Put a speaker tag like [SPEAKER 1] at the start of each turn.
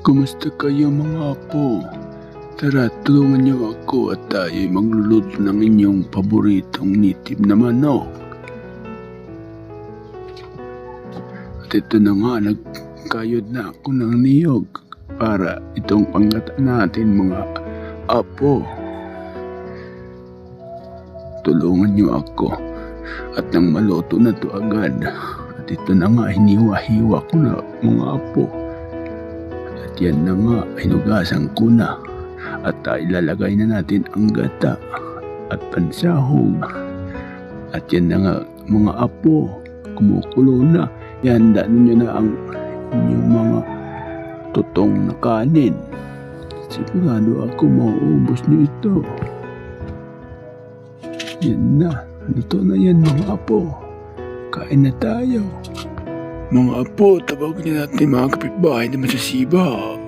[SPEAKER 1] Kumusta kayo mga apo? Tara, tulungan niyo ako at tayo'y magluluto ng inyong paboritong nitib na manok. At ito na nga, nagkayod na ako ng niyog para itong panggatan natin mga apo. Tulungan niyo ako at nang maluto na to agad. At ito na nga, hiniwa-hiwa ko na mga apo. Yan na nga, hinugasan ko na. At ilalagay na natin ang gata at pansahog. At yan na nga, mga apo, kumukulo na. Ihanda ninyo na ang inyong mga totong na kanin. Sigurado ako mauubos niyo ito. Yan na, luto na yan mga apo. Kain na tayo. Mga apo, tawagin na natin mga kapitbahay na masasiba.